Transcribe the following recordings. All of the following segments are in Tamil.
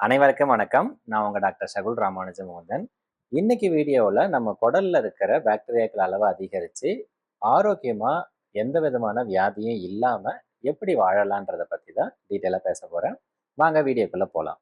அனைவருக்கும் வணக்கம். நான் உங்கள் டாக்டர் சகுல் ராமானுஜ மோகன் இன்னைக்கு வீடியோவில் நம்ம குடலில் இருக்கிற பாக்டீரியாக்கள் அளவை அதிகரித்து ஆரோக்கியமாக எந்த விதமான வியாதியும் இல்லாமல் எப்படி வாழலான்றத பற்றி தான் டீட்டெயிலாக பேச போகிறேன் வாங்க வீடியோக்குள்ளே போகலாம்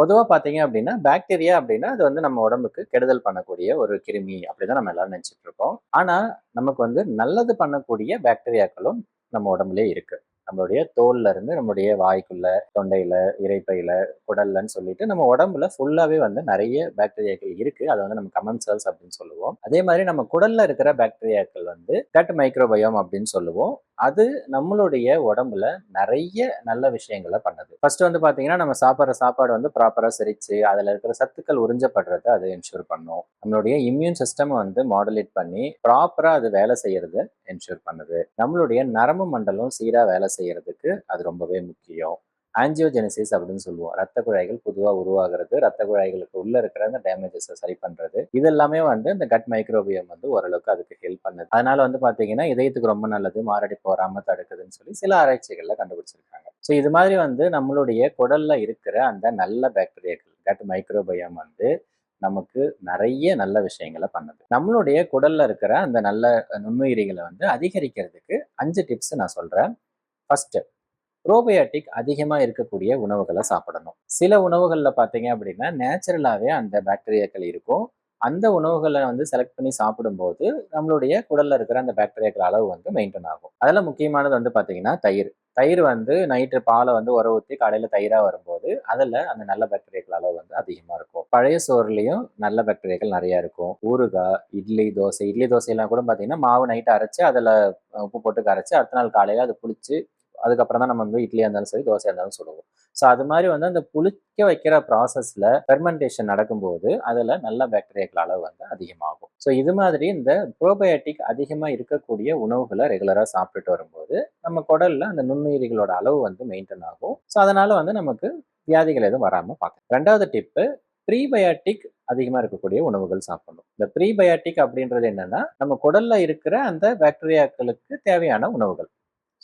பொதுவாக பார்த்தீங்க அப்படின்னா பாக்டீரியா அப்படின்னா அது வந்து நம்ம உடம்புக்கு கெடுதல் பண்ணக்கூடிய ஒரு கிருமி அப்படிதான் நம்ம எல்லாரும் நினச்சிட்டு இருக்கோம். ஆனால் நமக்கு வந்து நல்லது பண்ணக்கூடிய பாக்டீரியாக்களும் நம்ம உடம்புலயே இருக்கு. நம்மளுடைய தோல்ல இருந்து நம்மளுடைய வாய்க்குள்ள தொண்டையில இறைப்பையில குடல்லன்னு சொல்லிட்டு நம்ம உடம்புல ஃபுல்லாவே வந்து நிறைய பாக்டீரியாக்கள் இருக்கு. அதை வந்து நம்ம கமன் செல்ஸ் அப்படின்னு சொல்லுவோம். அதே மாதிரி நம்ம குடல்ல இருக்கிற பாக்டீரியாக்கள் வந்து கட் மைக்ரோபயோம் அப்படின்னு சொல்லுவோம். அது நம்மளுடைய உடம்புல நிறைய நல்ல விஷயங்களை பண்ணுது. ஃபர்ஸ்ட் வந்து பாத்தீங்கன்னா நம்ம சாப்பிட்ற சாப்பாடு வந்து ப்ராப்பரா செரிச்சு அதுல இருக்கிற சத்துக்கள் உறிஞ்சப்படுறத அது என்ஷூர் பண்ணும். நம்மளுடைய இம்யூன் சிஸ்டம் வந்து மாடுலேட் பண்ணி ப்ராப்பரா அது வேலை செய்யறது என்ஷூர் பண்ணுது. நம்மளுடைய நரம்பு மண்டலம் சீரா வேலை செய்யறதுக்கு அது ரொம்பவே முக்கியம். ஆஞ்சியோஜெனிசிஸ் அப்படின்னு சொல்லுவோம். ரத்த குழாய்கள் பொதுவாக உருவாகிறது. ரத்த குழாய்களுக்கு உள்ள இருக்கிற அந்த டேமேஜஸை சரி பண்றது. இதெல்லாமே வந்து இந்த கட் மைக்ரோபியம் வந்து ஓரளவுக்கு அதுக்கு ஹெல்ப் பண்ணுது. அதனால வந்து பாத்தீங்கன்னா இதயத்துக்கு ரொம்ப நல்லது மாரடைப்பு வராம தடுக்குதுன்னு சொல்லி சில ஆராய்ச்சிகள்ல கண்டுபிடிச்சிருக்காங்க. ஸோ இது மாதிரி வந்து நம்மளுடைய குடல்ல இருக்கிற அந்த நல்ல பாக்டீரியாக்கள் கட் மைக்ரோபயம் வந்து நமக்கு நிறைய நல்ல விஷயங்களை பண்ணுது. நம்மளுடைய குடல்ல இருக்கிற அந்த நல்ல நுண்ணுயிரிகளை வந்து அதிகரிக்கிறதுக்கு அஞ்சு டிப்ஸ் நான் சொல்றேன். ஃபர்ஸ்ட் ப்ரோபயாட்டிக் அதிகமாக இருக்கக்கூடிய உணவுகளை சாப்பிடணும். சில உணவுகளில் பார்த்தீங்க அப்படின்னா நேச்சுரலாகவே அந்த பாக்டீரியாக்கள் இருக்கும். அந்த உணவுகளை வந்து செலக்ட் பண்ணி சாப்பிடும்போது நம்மளுடைய குடல்ல இருக்கிற அந்த பாக்டீரியாக்கள் அளவு வந்து மெயின்டைன் ஆகும். அதில் முக்கியமானது வந்து பார்த்தீங்கன்னா தயிர். தயிர் வந்து நைட்டு பாலை வந்து உர ஊற்றி காலையில் தயிராக வரும்போது அதில் அந்த நல்ல பாக்டீரியாக்கள் அளவு வந்து அதிகமாக இருக்கும். பழைய சோறுலையும் நல்ல பாக்டீரியாக்கள் நிறையா இருக்கும். ஊறுகாய் இட்லி தோசை இட்லி தோசையெல்லாம் கூட பார்த்தீங்கன்னா மாவு நைட்டு அரைச்சி அதில் உப்பு போட்டு கரைச்சி அடுத்த நாள் காலையில் அது புளிச்சு அதுக்கப்புறம் தான் நம்ம வந்து இட்லியாக இருந்தாலும் சரி தோசையாக இருந்தாலும் சுடுவோம் ஸோ அது மாதிரி வந்து அந்த புளிக்க வைக்கிற ப்ராசஸில் ஃபெர்மெண்டேஷன் நடக்கும்போது அதில் நல்ல பாக்டீரியாக்கள் அளவு வந்து அதிகமாகும். ஸோ இது மாதிரி இந்த ப்ரோபயோட்டிக் அதிகமாக இருக்கக்கூடிய உணவுகளை ரெகுலராக சாப்பிட்டுட்டு வரும்போது நம்ம குடலில் அந்த நுண்ணுயிரிகளோட அளவு வந்து மெயின்டைன் ஆகும். ஸோ அதனால் வந்து நமக்கு வியாதிகள் எதுவும் வராமல் பார்க்கலாம். ரெண்டாவது டிப்பு ப்ரீபயாட்டிக் அதிகமாக இருக்கக்கூடிய உணவுகள் சாப்பிடணும். இந்த ப்ரீபயாட்டிக் அப்படின்றது என்னன்னா நம்ம குடல்ல இருக்கிற அந்த பாக்டீரியாக்களுக்கு தேவையான உணவுகள்.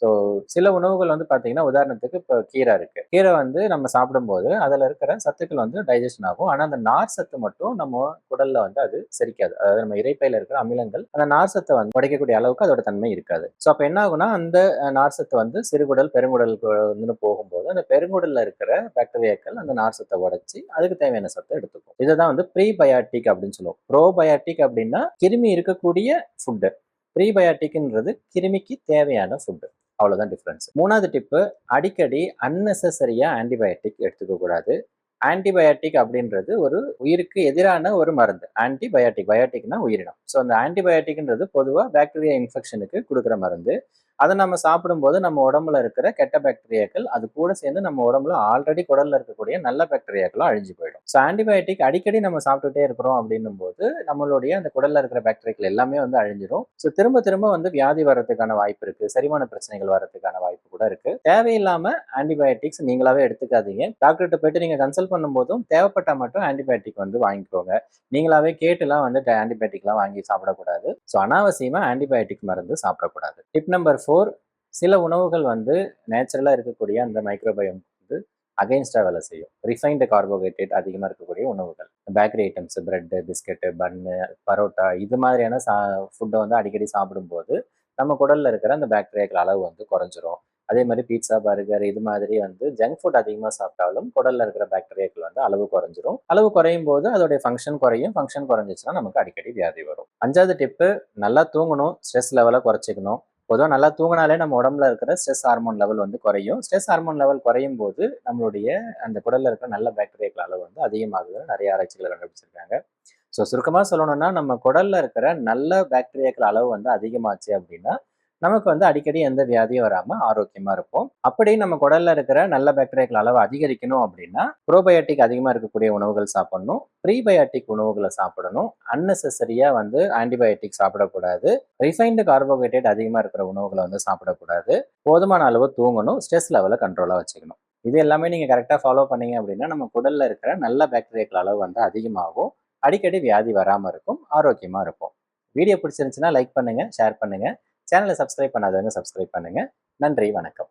ஸோ சில உணவுகள் வந்து பார்த்தீங்கன்னா உதாரணத்துக்கு இப்போ கீரை இருக்கு. கீரை வந்து நம்ம சாப்பிடும்போது அதில் இருக்கிற சத்துக்கள் வந்து டைஜஷன் ஆகும். ஆனால் அந்த நார் சத்து மட்டும் நம்ம குடல்ல வந்து அது செரிக்காது. அதாவது நம்ம இறைப்பையில் இருக்கிற அமிலங்கள் அந்த நார் சத்தை வந்து உடைக்கக்கூடிய அளவுக்கு அதோட தன்மை இருக்காது. ஸோ அப்போ என்ன ஆகும்னா அந்த நார் சத்து வந்து சிறுகுடல் பெருங்குடலுக்கு வந்து போகும்போது அந்த பெருங்குடல்ல இருக்கிற பாக்டீரியாக்கள் அந்த நார் சத்தை உடைச்சி அதுக்கு தேவையான சத்தை எடுத்துக்கும். இதை தான் வந்து ப்ரீபயாட்டிக் அப்படின்னு சொல்லுவோம். ப்ரோபயாட்டிக் அப்படின்னா கிருமி இருக்கக்கூடிய ஃபுட்டு ப்ரீபயாட்டிக்ன்றது கிருமிக்கு தேவையான ஃபுட்டு அவ்வளோதான் டிஃப்ரென்ஸ் மூணாவது டிப்பு அடிக்கடி அன்னெசரியாக ஆன்டிபயோட்டிக் எடுத்துக்கக்கூடாது ஆன்டிபயோட்டிக் அப்படின்றது ஒரு உயிருக்கு எதிரான ஒரு மருந்து. ஆன்டிபயோட்டிக் பயோட்டிக்னா உயிரினம். ஸோ அந்த ஆன்டிபயோட்டிக்ன்றது பொதுவாக பாக்டீரியா இன்ஃபெக்ஷனுக்கு கொடுக்குற மருந்து. அதை நம்ம சாப்பிடும்போது நம்ம உடம்புல இருக்கிற கெட்ட பாக்டீரியாக்கள் அது கூட சேர்ந்து நம்ம உடம்புல ஆல்ரெடி குடல்ல இருக்கக்கூடிய நல்ல பாக்டீரியாக்களும் அழிஞ்சு போயிடும். ஸோ ஆன்டிபயோட்டிக் அடிக்கடி நம்ம சாப்பிட்டுட்டே இருக்கிறோம் அப்படின்னும் போது நம்மளுடைய அந்த குடல்ல இருக்கிற பாக்டீரியாக்கள் எல்லாமே வந்து அழிஞ்சிடும் ஸோ திரும்ப திரும்ப வந்து வியாதி வர்றதுக்கான வாய்ப்பு இருக்கு. சரிமான பிரச்சனைகள் வர்றதுக்கான வாய்ப்பு கூட இருக்கு. தேவையில்லாம ஆன்டிபயோட்டிக்ஸ் நீங்களாவே எடுத்துக்காதீங்க. டாக்டர்கிட்ட போயிட்டு நீங்க கன்சல்ட் பண்ணும்போதும் தேவைப்பட்டா மட்டும் ஆன்டிபயோட்டிக் வந்து வாங்கிக்கோங்க. நீங்களாவே கேட்டுலாம் வந்து ஆன்டிபயோட்டிக்லாம் வாங்கி சாப்பிடக்கூடாது. ஸோ அனாவசியமா ஆன்டிபயோட்டிக் மருந்து சாப்பிடக்கூடாது. டிப் நம்பர் ஃபோர் சில உணவுகள் வந்து நேச்சுரலாக இருக்கக்கூடிய அந்த மைக்ரோபயம் வந்து அகைன்ஸ்டாக வேலை செய்யும். ரிஃபைன்டு கார்போஹைட்ரேட் அதிகமாக இருக்கக்கூடிய உணவுகள். Bakery items bread biscuit bun parotta இது மாதிரியான சா ஃபுட்டை வந்து அடிக்கடி சாப்பிடும்போது நம்ம குடலில் இருக்கிற அந்த பாக்டீரியாக்கள் அளவு வந்து குறைஞ்சிரும். அதே மாதிரி பீட்சா பர்கர் இது மாதிரி வந்து ஜங்க் ஃபுட் அதிகமாக சாப்பிட்டாலும் குடலில் இருக்கிற பாக்டீரியாக்கள் வந்து அளவு குறைஞ்சிரும். அளவு குறையும் போது அதோடைய ஃபங்க்ஷன் குறையும். ஃபங்க்ஷன் குறைஞ்சிச்சுன்னா நமக்கு அடிக்கடி வியாதி வரும். அஞ்சாவது டிப்பு நல்லா தூங்கணும். ஸ்ட்ரெஸ் லெவலை குறைச்சிக்கணும். பொதுவாக நல்லா தூங்கினாலே நம்ம உடம்புல இருக்கிற ஸ்ட்ரெஸ் ஹார்மோன் லெவல் வந்து குறையும். ஸ்ட்ரெஸ் ஹார்மோன் லெவல் குறையும் போது நம்மளுடைய அந்த குடல்ல இருக்கிற நல்ல பாக்டீரியாக்கள் அளவு வந்து அதிகமாகுது நிறைய ஆராய்ச்சிகளை கண்டுபிடிச்சிருக்காங்க. ஸோ சுருக்கமாக சொல்லணும்னா நம்ம குடல்ல இருக்கிற நல்ல பாக்டீரியாக்கள் அளவு வந்து அதிகமாச்சு அப்படின்னா நமக்கு வந்து அடிக்கடி எந்த வியாதியும் வராமல் ஆரோக்கியமாக இருப்போம். அப்படி நம்ம குடலில் இருக்கிற நல்ல பாக்டீரியாக்கள் அளவு அதிகரிக்கணும் அப்படின்னா ப்ரோபயோட்டிக் அதிகமாக இருக்கக்கூடிய உணவுகள் சாப்பிடணும். ப்ரீபயோட்டிக் உணவுகளை சாப்பிடணும். அன்னெசரியாக வந்து ஆன்டிபயோட்டிக் சாப்பிடக்கூடாது. ரிஃபைன்டு கார்போஹைட்ரேட் அதிகமாக இருக்கிற உணவுகளை வந்து சாப்பிடக்கூடாது. போதுமான அளவு தூங்கணும். ஸ்ட்ரெஸ் லெவலை கண்ட்ரோலாக வச்சுக்கணும். இது எல்லாமே நீங்கள் கரெக்டாக ஃபாலோ பண்ணீங்க அப்படின்னா நம்ம குடலில் இருக்கிற நல்ல பாக்டீரியாக்கள் அளவு வந்து அதிகமாகும். அடிக்கடி வியாதி வராமல் இருக்கும். ஆரோக்கியமாக இருக்கும் வீடியோ பிடிச்சிருந்துச்சுன்னா லைக் பண்ணுங்கள் ஷேர் பண்ணுங்கள் சேனலை சப்ஸ்கிரைப் பண்ணாதவங்க சப்ஸ்கிரைப் பண்ணுங்க. நன்றி வணக்கம்.